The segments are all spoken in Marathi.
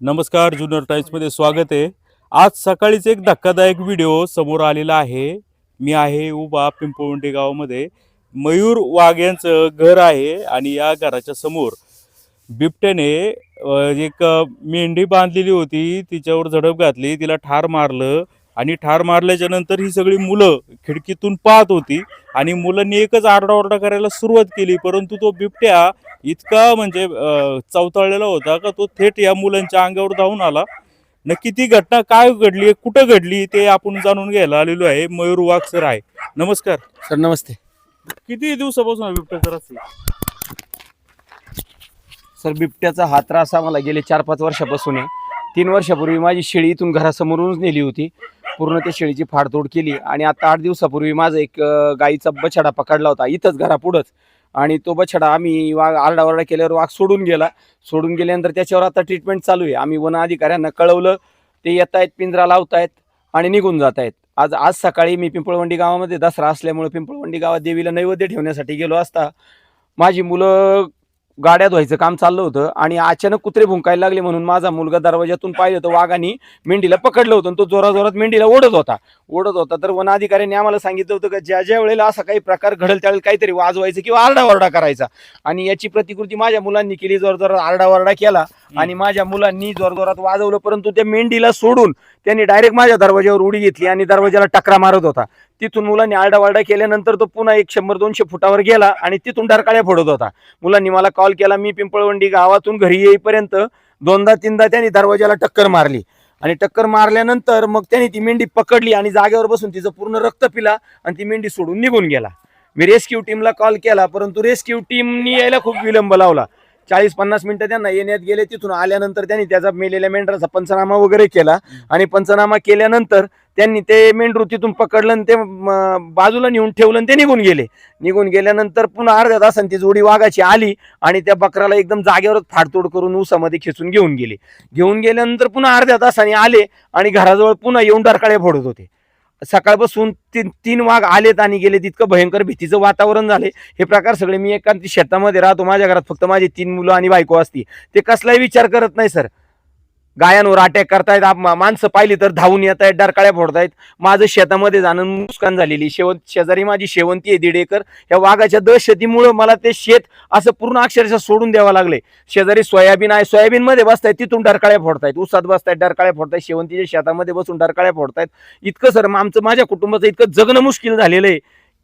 नमस्कार ज्युनियर टाइम्समध्ये स्वागत आहे. आज सकाळीच एक धक्कादायक व्हिडिओ समोर आलेला आहे. मी आहे उभा पिंपळवंडी गावामध्ये. मयूर वाघ यांचं घर आहे आणि या घराच्या समोर बिबट्याने एक मेंढी बांधलेली होती. तिच्यावर झडप घातली. तिला ठार मारलं. आणि ठार मारल्याच्या नंतर ही सगळी मुलं खिडकीतून पाहत होती आणि मुलांनी एकच आरडाओरडा करायला सुरुवात केली परंतु तो बिबट्या इतका म्हणजे चवताळलेला होता का तो थेट या मुलांच्या अंगावर धावून आला. नक्की ती घटना काय घडली कुठं घडली ते आपण जाणून घ्यायला आलेलो आहे. मयूर वाघ सर आहे. नमस्कार. सर नमस्ते. किती दिवसापासून बिबट्या सर असेल सर बिबट्याचा हा त्रास आम्हाला गेले चार पाच वर्षापासून आहे. तीन वर्षापूर्वी माझी शेळी इथून घरासमोरूनच नेली होती. पूर्ण त्या शेळीची फाडतोड केली. आणि आता आठ दिवसापूर्वी माझा एक गाईचा बछडा पकडला होता. इथंच घरापुढंच. आणि तो बछडा आम्ही वाघ आरडाओरडा केल्यावर वाघ सोडून गेला. सोडून गेल्यानंतर त्याच्यावर आता ट्रीटमेंट चालू आहे. आम्ही वन अधिकाऱ्यांना कळवलं. ते येत आहेत पिंजरा लावतायत आणि निघून जात आहेत आज आज सकाळी मी पिंपळवंडी गावामध्ये दसरा असल्यामुळे पिंपळवंडी गावात देवीला नैवेद्य ठेवण्यासाठी गेलो असता. माझी मुलं गाड्या धुवायचं काम चाललं होतं आणि अचानक कुत्रे भुंकायला लागले म्हणून माझा मुलगा दरवाजातून पाहिलं तर वाघाने मेंढीला पकडलं होतं तो जोरा जोरात मेंढीला ओढत होता. ओढत होता. तर वन अधिकाऱ्यांनी आम्हाला सांगितलं होतं की ज्या ज्या वेळेला असा काही प्रकार घडेल त्यावेळेला काहीतरी वाजवायचं किंवा आरडाओरडा करायचा. आणि याची प्रतिकृती माझ्या मुलांनी केली जोर जोरात आरडाओरडा केला आणि माझ्या मुलांनी जोर जोरात वाजवलं परंतु त्या मेंढीला सोडून त्यांनी डायरेक्ट माझ्या दरवाजावर उडी घेतली आणि दरवाजाला टकरा मारत होता. तिथून मुलांनी आरडावारडा केल्यानंतर तो पुन्हा एक शंभर दोनशे फुटावर गेला आणि तिथून डरकाळ्या फोडत होता. मुलांनी मला कॉल केला मी पिंपळवंडी गावातून घरी येईपर्यंत दोनदा तीनदा त्यांनी दरवाजाला टक्कर मारली. आणि टक्कर मारल्यानंतर मग त्यांनी ती मेंढी पकडली आणि जागेवर बसून तिचं पूर्ण रक्त पिला आणि ती मेंढी सोडून निघून गेला. मी रेस्क्यू टीमला कॉल केला परंतु रेस्क्यू टीमनी यायला खूप विलंब लावला. चाळीस पन्नास मिनिटं त्यांना येण्यात गेले तिथून आल्यानंतर त्यांनी त्याचा मेलेल्या मेंढराचा पंचनामा वगैरे केला. आणि पंचनामा केल्यानंतर त्यांनी ते मेंढरू तिथून पकडलं आणि ते बाजूला नेऊन ठेवलं आणि ते निघून गेले. निघून गेल्यानंतर पुन्हा अर्ध्या तासाने ती जोडी वाघाची आली आणि त्या बकराला एकदम जागेवरच फाडतोड करून उसामध्ये खेचून घेऊन गेले. घेऊन गेल्यानंतर पुन्हा अर्ध्या तासाने आले आणि घराजवळ पुन्हा येऊन डरकाळे फोडत होते. सकाळपासून तीन तीन वाघ आलेत आणि गेले तितकं भयंकर भीतीचं वातावरण झाले हे प्रकार सगळे मी एका शेतामध्ये राहतो. माझ्या घरात फक्त माझी तीन मुलं आणि बायको असती. ते कसलाही विचार करत नाही सर. गायांवर अटॅक करतायत. आप- माणसं पाहिली तर धावून येत आहेत डरकाळ्या फोडतायत. माझं शेतामध्ये जाणं नुकसान झालेली. शेवंत शेजारी माझी शेवंती आहे दीड एकर. या वाघाच्या दहशतीमुळं मला ते शेत असं पूर्ण अक्षरशः सोडून द्यावं लागले. शेजारी सोयाबीन आहे सोयाबीनमध्ये बसतायत तिथून डरकाळ्या फोडतायत. उसात बसतायत डरकाळ्या फोडतायत. शेवंतीच्या शेतामध्ये बसून डरकाळ्या फोडतायत. इतकं सर आमचं माझ्या कुटुंबाचं इतकं जगणं मुश्किल झालेलं आहे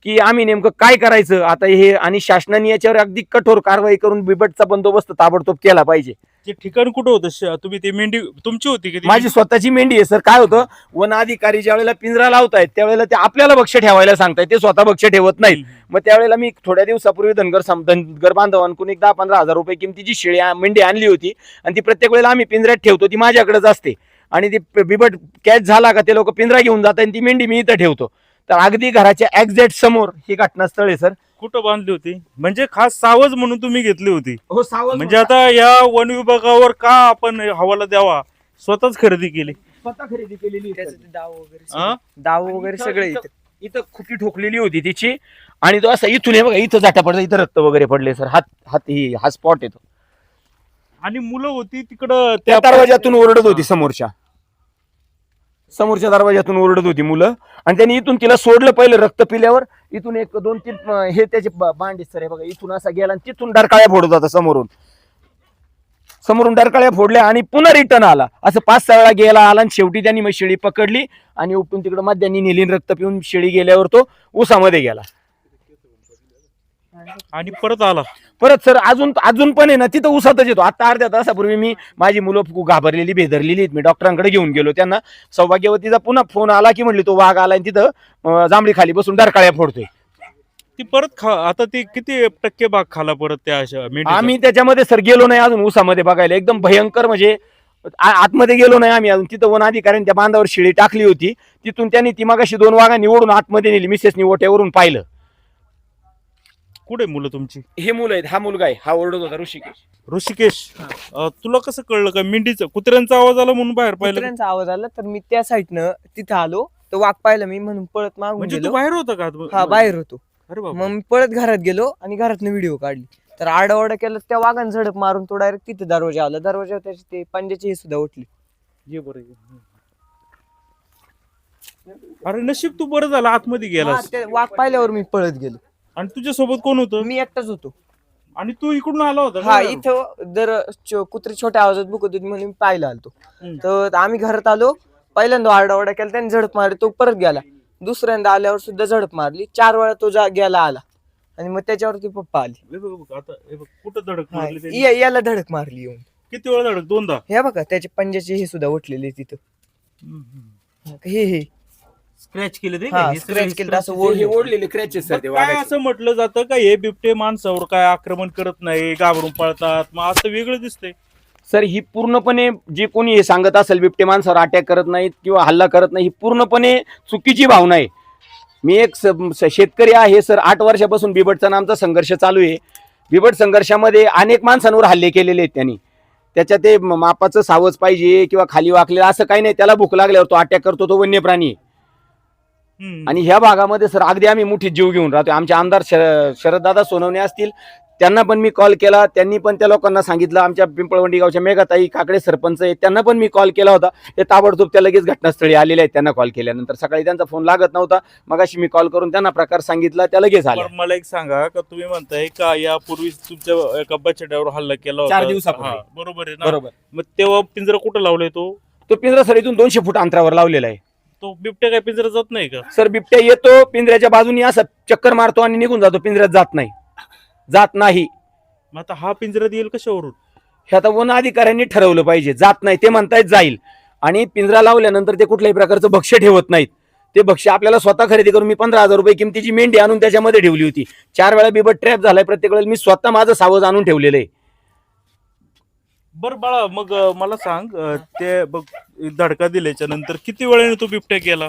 की आम्ही नेमकं काय करायचं? आता हे आणि शासनाने याच्यावर अगदी कठोर कारवाई करून बिबटचा बंदोबस्त ताबडतोब केला पाहिजे. ते ठिकाण कुठं होतं? श- तुम्ही ती मेंढी तुमची होती की ती? माझी स्वतःची मेंढी आहे सर. काय होतं? वन अधिकारी ज्या वेळेला पिंजरा लावतायत त्यावेळेला ते आपल्याला भक्ष ठेवायला सांगतायत. ते स्वतः भक्ष ठेवत नाहीत. मग त्यावेळेला मी थोड्या दिवसापूर्वी धनगर सम- धनगर बांधवांकडून एक दहा पंधरा हजार रुपये किमतीची शेळी आ- मेंढी आणली होती. आणि ती प्रत्येक वेळेला आम्ही पिंजऱ्यात ठेवतो ती माझ्याकडेच असते. आणि ती प- बिबट कॅच झाला का ते लोक पिंजरा घेऊन जातात आणि ती मेंढी मी इथं ठेवतो. तर अगदी घराच्या एक्झॅक्ट समोर ही घटनास्थळ आहे सर. कुठं बांधली होती? म्हणजे खास सावज म्हणून तुम्ही घेतली होती. हो सावध म्हणजे आता या वन विभागावर का आपण हवाला द्यावा? स्वतःच खरेदी केली. स्वतः खरेदी केलेली आहे, सर. त्याचं ते डाव वगैरे हा? सगळं- डाव वगैरे इथं- सगळे इथं- इथं खुपी ठोकलेली होती तिची. आणि तो असा इथून हे बघा इथं जाटा पडला इथं रक्त वगैरे पडले सर. हात हात ही हा स्पॉट येतो. आणि मुलं होती तिकडं त्या दरवाजातून ओरडत होती समोरच्या. समोरच्या दरवाजातून ओरडत होती मुलं. आणि त्यांनी इथून तिला सोडलं पहिलं रक्त पिल्यावर. इथून एक दोन तीन हे त्याचे बांडे सर हे बघा इथून असा गेला आणि तिथून डरकाळ्या फोडत होता समोरून. समोरून डरकाळ्या फोडल्या आणि पुन्हा रिटर्न आला. असं पाच सहा वेळा गेला आला आणि शेवटी त्यांनी मग शेळी पकडली आणि उपटून तिकडं मध्यानी नेली रक्त पिऊन शेळी गेल्यावर तो उसामध्ये गेला. आणि परत आला. परत सर अजून अजून पण आहे ना तिथं उसातच येतो. आता अर्ध्या तासापूर्वी मी माझी मुलं खूप घाबरलेली बेदरलेली आहेत. मी डॉक्टरांकडे घेऊन गेलो. त्यांना सौभाग्यवतीचा पुन्हा फोन आला की म्हणली तो वाघ आला आणि तिथं जांभळी खाली बसून डरकाळ्या फोडतोय. ती परत खा आता ती किती टक्के भाग खाला परत त्या अशा मेंढीचा? आम्ही त्याच्यामध्ये सर गेलो नाही अजून उसामध्ये बघायला. एकदम भयंकर म्हणजे आ- आतमध्ये गेलो नाही आम्ही अजून. तिथं वन अधिकाऱ्यांनी त्या बांधावर शिडी टाकली होती. तिथून त्यांनी ती मागाशी दोन वाघा निवडून आतमध्ये नेली. मिसेसनी ओट्यावरून पाहिलं. कुठे मुलं तुमची? हे मुलं आहेत. हा मुलगा आहे. हा ओरडत होता ऋषिकेश. ऋषिकेश. अं, तुला कसं कळलं का? मेंढीचं कुत्र्यांचा आवाज आला म्हणून बाहेर पाहिलं? कुत्र्यांचा आवाज आला तर मी त्या साईडनं तिथं आलो. तर वाघ पाहिलं मी म्हणून पळत मागून म्हणजे तू गेलो. बाहेर होता का? हा बाहेर होतो. अरे बाबा मग मी पळत घरात गेलो आणि घरातनं व्हिडिओ काढली. तर आरडाओरडा केलं त्या वाघानं झडप मारून तो डायरेक्ट तिथे दरवाजा आला दरवाजावर त्याचे ते पंजाचे हे सुद्धा उठले. ये बरं ये. अरे नशीब तू बरं झालं आतमध्ये हा, गेलास ते वाघ पाहिल्यावर मी पळत गेलो. आणि तुझ्या सोबत कोण होतं? मी एकटाच होतो. आणि तू इकडून आला होता का? हा इथं जर च- कुत्री छोट्या आवाजात बुकत होती म्हणून मी पाहायला आलतो. हम्म. तर आम्ही घरात आलो पहिल्यांदा आरडाओरडा केला त्याने झडप मारली तो परत गेला. दुसऱ्यांदा आल्यावर सुद्धा झडप मारली चार वेळा तो जा गेला आला. आणि मग त्याच्यावरती पप्पा आली. हे बघ बघ, आता हे बघ कुठं धडक हा, मारली त्यांनी? या- याला धडक मारली येऊन. किती वेळा धडक? दोनदा? हे बघा त्याचे पंजाचे हे सुद्धा उठलेले तिथं. हे हे. स्क्रॅच केले ते हा स्क्रॅच केलं असं हे ओढलेले क्रॅचेस सर ते मग काय वाघाचे. असं म्हटलं जातं का हे बिबटे माणसावर काय आक्रमण करत नाही घाबरून पळतात मग असं वेगळं दिसतंय. सर ही पूर्णपणे जे कोणी हे सांगत असेल बिबटे माणसावर अटॅक करत नाहीत किंवा हल्ला करत नाही ही पूर्णपणे चुकीची भावना आहे. मी एक स- स- शेतकरी आहे सर आठ वर्षापासून बिबटचा नामचा संघर्ष चालू आहे. बिबट संघर्षामध्ये अनेक माणसांवर हल्ले केलेले आहेत त्यांनी. त्याच्या ते म- मापाचं सावज पाहिजे किंवा खाली वाकलेलं असं काही नाही. त्याला भूक लागल्यावर तो अटॅक करतो तो वन्य प्राणी आहे. आणि ह्या भागामध्ये सर अगदी आम्ही मुठीत जीव घेऊन राहतो आमचे आमदार शर- शरददादा सोनवणे असतील त्यांना पण मी कॉल केला. त्यांनी पण त्या लोकांना सांगितलं. आमच्या पिंपळवंडी गावच्या मेघाताई काकडे सरपंच आहेत त्यांना पण मी कॉल केला होता. ते ताबडतोब त्या लगेच घटनास्थळी आलेले आहेत त्यांना कॉल केल्यानंतर. सकाळी त्यांचा फोन लागत नव्हता. मगाशी मी कॉल करून त्यांना प्रकार सांगितला त्या लगेच बरं, मला एक सांगा का तुम्ही म्हणताय का यापूर्वी तुमच्या एका बछड्यावर हल्ला केला होता? चार दिवसापूर्वी. बरोबर आहे बरोबर. मग तेव्हा पिंजरा कुठं लावलाय तो? तो पिंजरा सर इथून दोनशे फूट अंतरावर लावलेला आहे. तो बिबट्या काय पिंजरा जात नाही का? सर बिबट्या येतो पिंजऱ्याच्या बाजूनी असं चक्कर मारतो आणि निघून जातो पिंजऱ्यात जात नाही. जात नाही. मग आता हा पिंजऱ्यात येईल कशावरून? हे आता वन अधिकाऱ्यांनी ठरवलं पाहिजे. जात नाही ते म्हणतायत जाईल. आणि पिंजरा लावल्यानंतर ते कुठल्याही प्रकारचं भक्ष्य ठेवत नाहीत. ते भक्ष्य आपल्याला स्वतः खरेदी करून मी पंधरा हजार रुपये किमतीची मेंढी आणून त्याच्यामध्ये ठेवली होती. चार वेळा बिबट ट्रॅप झालाय प्रत्येक वेळेला मी स्वतः माझं सावज आणून ठेवलेलं आहे. बर बाळा मग अं, मला सांग अं, ते बघ धडका दिल्याच्या नंतर किती वेळाने तो बिबट्या गेला?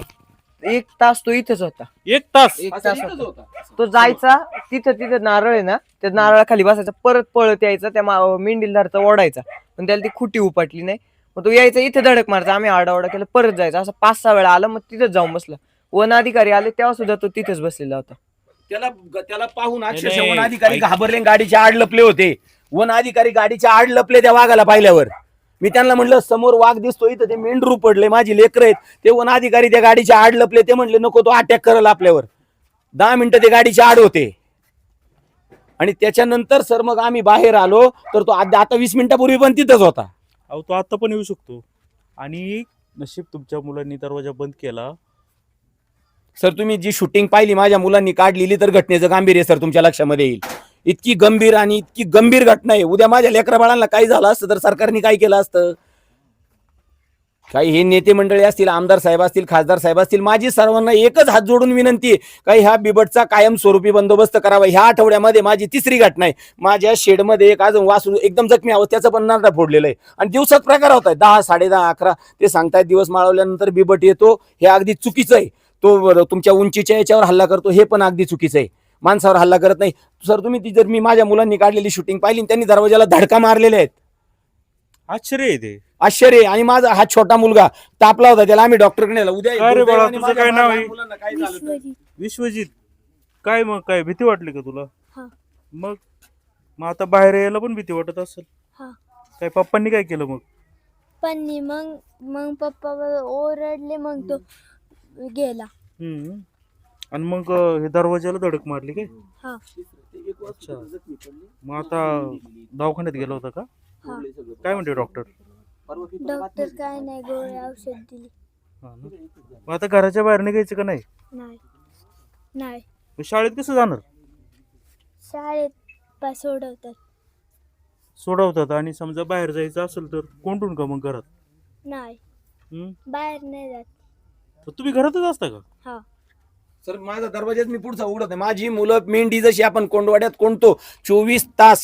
एक तास तो इथेच होता. एक तास? एक तास होता. तो जायचा तिथं तिथं नारळ आहे ना त्या नारळाखाली बसायचा परत पळत यायचा त्या मा- मेंढीलदारचा ओढायचा. पण त्याला ती खुटी उपटली नाही. मग तो यायचा इथे धडक मारायचा आम्ही आरडाओरडा केला परत जायचा. असं पाच सहा वेळा आला मग तिथंच जाऊन बसला. वन अधिकारी आले तेव्हा सुद्धा तो तिथेच बसलेला होता. त्याला त्याला पाहून अक्षरशः नाही. वन अधिकारी ऐक. घाबरले आणि गाडीच्या आड लपले होते. वन अधिकारी गाडीच्या आड लपले त्या वाघाला पाहिल्यावर. मी त्यांना म्हणलं समोर वाघ दिसतो इथं ते मेंढरू पडले माझी लेकर आहेत. ते वन अधिकारी त्या गाडीच्या आड लपले ते म्हणले नको तो अटॅक करल आपल्यावर. दहा मिनिटं ते गाडीच्या आड होते. आणि त्याच्यानंतर सर मग आम्ही बाहेर आलो तर तो आता वीस मिनिटापूर्वी पण तिथंच होता. अहो तो आता पण येऊ शकतो. आणि नशीब तुमच्या मुलांनी दरवाजा बंद केला. सर तुम्ही जी शूटिंग पाहिली माझ्या मुलांनी काढलेली तर घटनेचं गांभीर्य सर तुमच्या लक्षामध्ये येईल. इतकी गंभीर आणि इतकी गंभीर घटना आहे. उद्या माझ्या लेकरा बाळांना काही झालं असतं तर सरकारने काय केलं असतं? काही हे नेते मंडळी असतील आमदार साहेब असतील खासदार साहेब असतील माझी सर्वांना एकच हात जोडून विनंती आहे काही ह्या बिबटचा कायमस्वरूपी बंदोबस्त करावा. ह्या आठवड्यामध्ये माझी तिसरी घटना आहे. माझ्या शेडमध्ये एक अजून वासरू एकदम जखमी अवस्थेचं पण नारडा फोडलेलं आहे. आणि दिवसात प्रकार होत आहे दहा साडे दहा अकरा ते सांगतायत दिवस माळवल्यानंतर बिबट येतो. हे अगदी चुकीचं आहे. तो तुमच्या उंचीच्या याच्यावर हल्ला करतो. हे पण अगदी चुकीचं आहे. माणसावर हल्ला करत नाही. सर तुम्ही ती जर मी माझ्या मुलांनी काढलेली शूटिंग पाहिली आणि त्यांनी दरवाजाला धडका मारलेले आहेत. आश्चर्य आहे ते. आश्चर्य आहे. आणि माझा हा छोटा मुलगा तापला होता त्याला आम्ही डॉक्टरकडे नेला. उद्या काय रे बाळा, दुर्दैवाने तुझं माझ्या काय नाव आहे? लहान मुलांना काय झालं तर- विश्वजित. विश्वजित. काय मग काय भीती वाटली का तुला? हा. मग? मग आता बाहेर यायला पण भीती वाटत असेल. हा. काय पप्पांनी काय केलं मग? पण मग मग पप्पा ओरडले मग तो गेला. हम्म. आणि मग हे दरवाजाला धडक मारली काय? हा. अच्छा. मग आता दवाखान्यात गेला होता का? हा. काय म्हणते डॉक्टर? डॉक्टर काय नाही गोळी औषध दिली. हा ना. मग आता घराच्या बाहेर निघायचं का नाही? नाही. नाही. मग शाळेत कसं जाणार? शाळेत पा सोडवतात. सोडवतात आणि समजा बाहेर जायचं असेल तर कोंडून का मग घरात? नाही. हम्म? बाहेर नाही जात. तर तुम्ही घरातच असता का? हा. सर माझा दरवाजाच मी पुढचा उघडत नाही. माझी मुलं मेंढी जशी आपण कोंडवाड्यात कोंडतो चोवीस तास.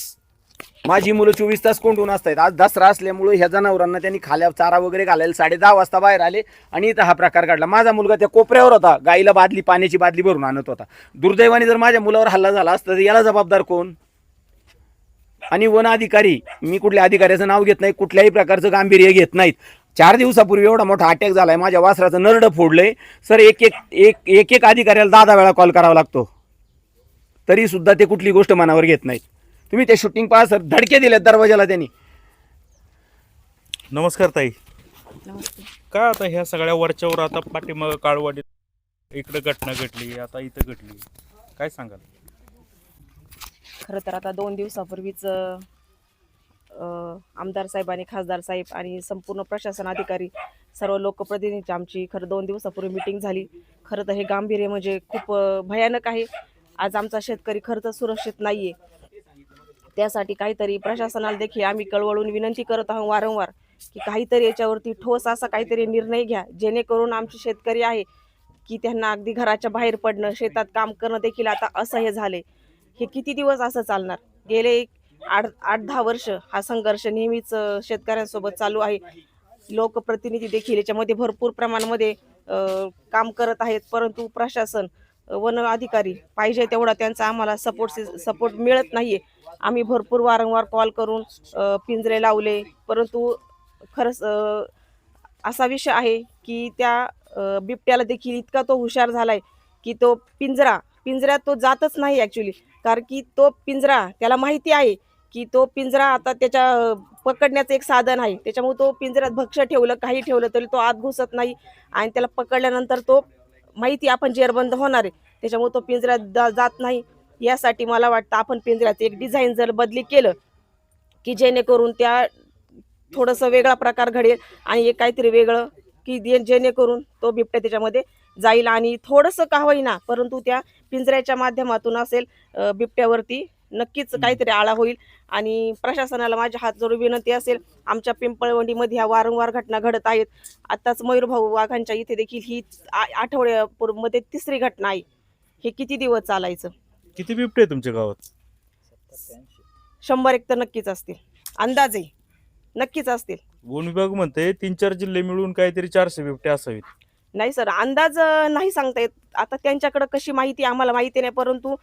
माझी मुलं चोवीस तास कोंडून असतात आज दसरा असल्यामुळे ह्या जनावरांना त्यांनी खाल्या चारा वगैरे घालायला साडे दहा वाजता बाहेर आले आणि इथं हा प्रकार घडला. माझा मुलगा त्या कोपऱ्यावर होता. गाईला बादली पाण्याची बादली भरून आणत होता. दुर्दैवाने जर माझ्या मुलावर हल्ला झाला असता तर याला जबाबदार कोण? आणि वन अधिकारी मी कुठल्या अधिकाऱ्याचं नाव घेत नाही कुठल्याही प्रकारचं गांभीर्य घेत नाहीत. चार दिवसापूर्वी एवढा मोठा अटॅक झालाय. माझ्या वासराचं नरड फोडलंय. सर एक एक एक एक एक अधिकाऱ्याला दहा दहा वेळा कॉल करावा लागतो. तरी सुद्धा ते कुठली गोष्ट मनावर घेत नाहीत. तुम्ही ते शूटिंग पहा सर धडके दिलेत दरवाजाला त्यांनी. नमस्कार ताई. काय आता ह्या सगळ्या वरच्यावर आता पाठीमाग काळवाडी इकडे घटना घडली आता इथं घडली. काय सांगाल? खरं तर आता दोन दिवसापूर्वीच आमदार साहेब आणि खासदार साहेब आणि संपूर्ण प्रशासन अधिकारी सर्व लोकप्रतिनिधींची आमची खरं दोन दिवसापूर्वी मिटिंग झाली. खरं तर हे गांभीर्य म्हणजे खूप भयानक आहे. आज आमचा शेतकरी खरं तर सुरक्षित नाही आहे त्यासाठी काहीतरी प्रशासनाला देखील आम्ही कळवळून विनंती करत आहोत वारंवार की काहीतरी याच्यावरती ठोस असा काहीतरी निर्णय घ्या. जेणेकरून आमचे शेतकरी आहे की त्यांना अगदी घराच्या बाहेर पडणं शेतात काम करणं देखील आता असह्य झाले हे किती दिवस असं चालणार? गेले एक आठ आठ दहा वर्ष हा संघर्ष नेहमीच शेतकऱ्यांसोबत चालू आहे. लोकप्रतिनिधी देखील याच्यामध्ये भरपूर प्रमाणामध्ये काम करत आहेत. परंतु प्रशासन वन अधिकारी पाहिजे तेवढा त्यांचा आम्हाला सपोर्ट सपोर्ट मिळत नाही आम्ही भरपूर वारंवार कॉल करून पिंजरे लावले. परंतु खरंच असा विषय आहे की त्या बिबट्याला देखील इतका तो हुशार झालाय की तो पिंजरा पिंजऱ्यात तो जातच नाही ॲक्च्युली कारण की तो पिंजरा त्याला माहिती आहे की तो पिंजरा आता त्याच्या पकडण्याचं एक साधन आहे. त्याच्यामुळे तो पिंजऱ्यात भक्ष ठेवलं काही ठेवलं तरी तो आत घुसत नाही आणि त्याला पकडल्यानंतर तो माहिती आपण जेरबंद होणार आहे. त्याच्यामुळे तो पिंजऱ्यात जा- जात नाही. यासाठी मला वाटतं आपण पिंजऱ्याचं एक डिझाईन जर बदली केलं की जेणेकरून त्या थोडंसं वेगळा प्रकार घडेल आणि एक काहीतरी वेगळं की जेणेकरून तो बिबट्या त्याच्यामध्ये जाईल आणि थोडंसं का होईना परंतु त्या पिंजऱ्याच्या माध्यमातून असेल बिबट्यावरती नक्कीच काहीतरी आळा होईल. आणि प्रशासनाला माझ्या हात जोडून विनंती असेल आमच्या पिंपळवंडीमध्ये ह्या वारंवार घटना घडत आहेत. आत्ताच मयूरभाऊ वाघांच्या इथे देखील ही आठवड्यापूर्वीमध्ये तिसरी घटना आहे. हे किती दिवस चालायचं? किती बिबटे आहे तुमच्या गावात? शंभर एक तर नक्कीच असतील. अंदाजे नक्कीच असतील. वन विभाग म्हणते तीन चार जिल्हे मिळून काहीतरी चारशे बिबटे असावेत. नाही सर अंदाज नाही सांगता येत. आता त्यांच्याकडे कशी माहिती आम्हाला माहिती नाही परंतु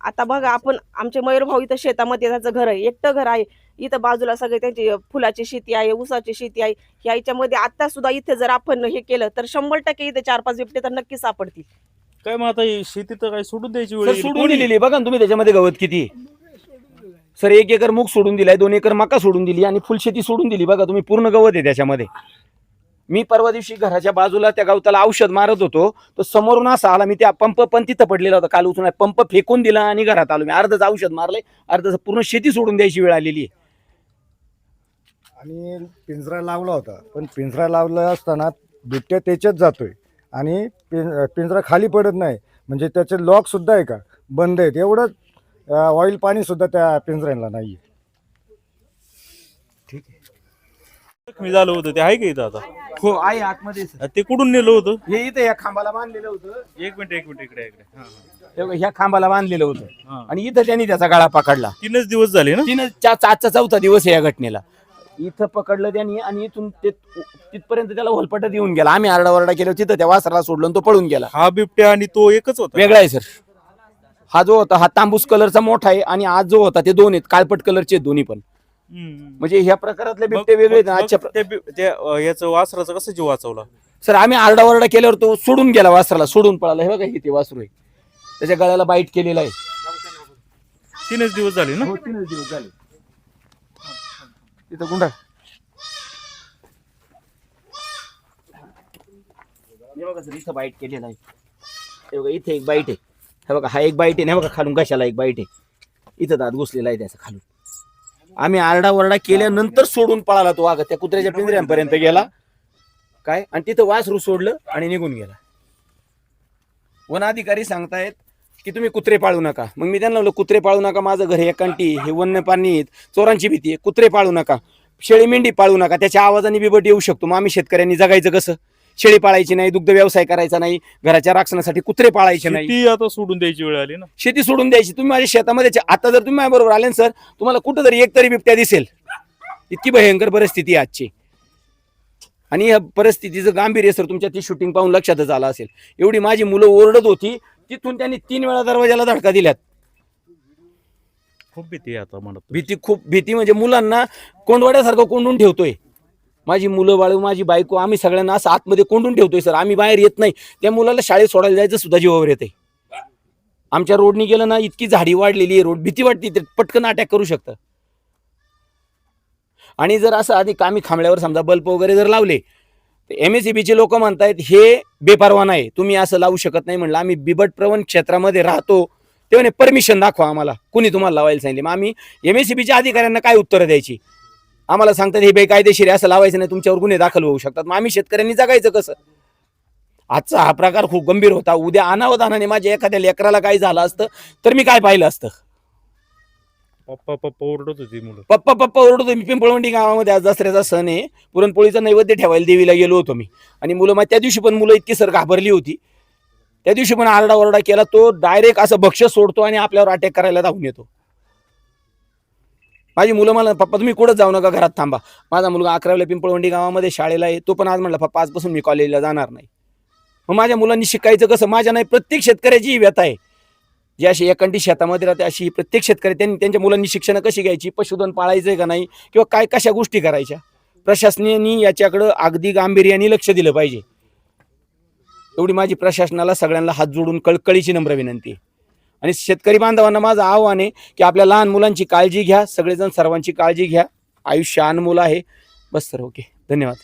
आता बघा आपण आमचे मयूरभाऊ इथं शेतामध्ये त्याचं घर आहे. एकटं घर आहे. इथं बाजूला सगळे त्यांची फुलाची शेती आहे ऊसाची शेती आहे. ह्या याच्यामध्ये आता सुद्धा इथे जर आपण हे केलं तर शंभर टक्के इथे चार पाच बिबटे तर नक्की सापडतील. काय मग आता ही शेती तर काय सोडून द्यायची वेळ सर येईल. सोडून कोणी- दिलेली बघा ना तुम्ही त्याच्यामध्ये गवत किती. सर एक एकर मूग सोडून दिलाय दोन एकर मका सोडून दिली आणि फुलशेती सोडून दिली. बघा तुम्ही पूर्ण गवत आहे त्याच्यामध्ये. मी परवा दिवशी घराच्या बाजूला त्या गवताला औषध मारत होतो. तो समोरून असा आला मी त्या पंप पण तिथं पडलेला होता. काल उचलून पंप फेकून दिला आणि घरात आलो. मी अर्धच औषध मारले अर्धच पूर्ण शेती सोडून द्यायची वेळ आलेली आहे. आणि पिंजरा लावला होता. पण पिंजरा लावला असताना बिबट्या त्याच्यात जातोय. आणि पिं पिंजरा खाली पडत नाही. म्हणजे त्याचे लॉक सुद्धा आहे का? बंद आहेत. एवढंच ऑइल पाणी सुद्धा त्या पिंजऱ्यांना नाही आहे जखमी झालं होतं ते आहे का इथं आता? हो आहे आतमध्ये. सर. ते कुठून नेलं होतं? हे इथं या खांबाला बांधलेलं होतं. एक मिनिट एक मिनिट इकडे इकडे. हा, हा. हे बघा, ह्या खांबाला बांधलेलं होतं. हा. आणि इथं त्यांनी त्याचा गळा पकडला. तीनच दिवस झाले ना? तीन चा- आजचा चौथा दिवस आहे या घटनेला. इथं पकडलं त्यांनी आणि इथून ते तिथपर्यंत त्याला होलपटत येऊन गेला. आम्ही आरडाओरडा केलो तिथं त्या वासराला सोडलं आणि तो पळून गेला. हा बिबट्या आणि तो एकच होता? वेगळा आहे सर. हा जो होता हा तांबूस कलरचा मोठा आहे आणि आज जो होता ते दोन आहेत. काळपट कलरचे आहेत दोन्ही पण. म्हणजे ह्या प्रकारातले बिबटे वेगळे आहेत. आजच्या प्र- याचं वासराचं कसं जीव वाचवला? सर आम्ही आरडाओरडा केल्यावर तो सोडून गेला वासराला सोडून पळाला. हे बघा हे ते वासरू आहे. त्याच्या गळ्याला बाईट केलेला आहे. तीनच दिवस झाले ना? हो तीनच दिवस झाले. तिथं गुंडा हे बघा सर इथं बाईट केलेला आहे. हे बघा इथे एक बाईट आहे. हे बघा हा एक बाईट आहे. ना बघा खालून कशाला एक बाईट आहे. इथं दात घुसलेला आहे त्याचा खालून. आम्ही आरडाओरडा केल्यानंतर सोडून पळाला तो वाघ. त्या कुत्र्याच्या पिंजऱ्यांपर्यंत गेला. काय? आणि तिथं वासरू सोडलं आणि निघून गेला. वन अधिकारी सांगतायत की तुम्ही कुत्रे पाळू नका. मग मी त्यांना कुत्रे पाळू नका माझं घर हे कंटी हे वन्य पाणी आहेत चोरांची भीती आहे. कुत्रे पाळू नका शेळी मेंढी पाळू नका त्याच्या आवाजाने बिबट येऊ शकतो. मग आम्ही शेतकऱ्यांनी जगायचं कसं? शेळी पाळायची नाही दुग्ध व्यवसाय करायचा नाही घराच्या राखणासाठी कुत्रे पाळायचे नाही. शेती आता सोडून द्यायची वेळ आली ना. शेती सोडून द्यायची. तुम्ही माझ्या शेतामध्ये चे- आता जर तुम्ही माझ्याबरोबर आले ना सर तुम्हाला कुठं तरी एक तरी बिबट्या दिसेल. इतकी भयंकर परिस्थिती आहे आजची. आणि या परिस्थितीचं गांभीर्य सर तुमच्या ती शूटिंग पाहून लक्षातच आलं असेल. एवढी माझी मुलं ओरडत होती तिथून त्यांनी तीन वेळा दरवाजाला धडका दिल्यात. खूप भीती आहे आता म्हणत भीती खूप भीती म्हणजे मुलांना कोंडवाड्यासारखं कोंडून ठेवतोय. माझी मुलं बाळू माझी बायको आम्ही सगळ्यांना असं आतमध्ये कोंडून ठेवतोय सर. आम्ही बाहेर येत नाही. त्या मुलाला शाळेत सोडायला जायचं सुद्धा जीवावर येते आमच्या रोडनी गेलं ना इतकी झाडी वाढलेली आहे रोड भीती वाटते ते पटकन अटॅक करू शकतं. आणि जर असं आधी कामी खांबळ्यावर समजा बल्ब वगैरे जर लावले एम एस सी बीचे लोक म्हणतायत हे बेपरवाना आहे. तुम्ही असं लावू शकत नाही. म्हणलं आम्ही बिबट प्रवण क्षेत्रामध्ये राहतो. ते म्हणे परमिशन दाखवा आम्हाला. कुणी तुम्हाला लावायला सांगितले. मग आम्ही एम एस सी बीच्या अधिकाऱ्यांना काय उत्तरं द्यायची? आम्हाला सांगतात हे बेकायदेशीर असं लावायचं नाही तुमच्यावर गुन्हे दाखल होऊ शकतात. मग आम्ही शेतकऱ्यांनी जगायचं कसं? आजचा हा प्रकार खूप गंभीर होता. उद्या अनावधानाने माझ्या एखाद्या लेकराला काय झालं असतं तर मी काय पाहिलं असतं? पप्पा पप्पा ओरडत होती मुलं. पप्पा पप्पा ओरडतो मी पिंपळवंडी गावामध्ये आज दसऱ्याचा सण आहे. पुरणपोळीचा नैवेद्य ठेवायला देवीला गेलो होतो मी. आणि मुलं मग त्या दिवशी पण मुलं इतकी सर घाबरली होती. त्या दिवशी पण आरडा ओरडा केला तो डायरेक्ट असं भक्ष सोडतो आणि आपल्यावर अटॅक करायला धावून येतो. माझी मुलं मला पप्पा तुम्ही कुठं जाऊ नका घरात थांबा. माझा मुलगा अकरावीला पिंपळवंडी गावामध्ये शाळेला आहे. तो पण आज म्हणला पप्पा आजपासून मी कॉलेजला जाणार नाही. मग माझ्या मुलांनी शिकायचं कसं? माझ्या नाही प्रत्येक शेतकऱ्याची ही व्यथा आहे. जी अशी एकांटी शेतामध्ये राहते अशी प्रत्येक शेतकरी त्यांनी त्यांच्या मुलांनी शिक्षण कशी घ्यायची? पशुधन पाळायचंय का नाही? किंवा काय कशा गोष्टी करायच्या? प्रशासनाने याच्याकडं अगदी गांभीर्याने लक्ष दिलं पाहिजे. एवढी माझी प्रशासनाला सगळ्यांना हात जोडून कळकळीची नम्र विनंती आहे. आणि शेतकरी बांधवांना माझं आव्हान आहे की आपल्या लहान मुलांची काळजी घ्या सगळेजण सर्वांची काळजी घ्या. आयुष्य अनमोल आहे. बस सर ओके. धन्यवाद.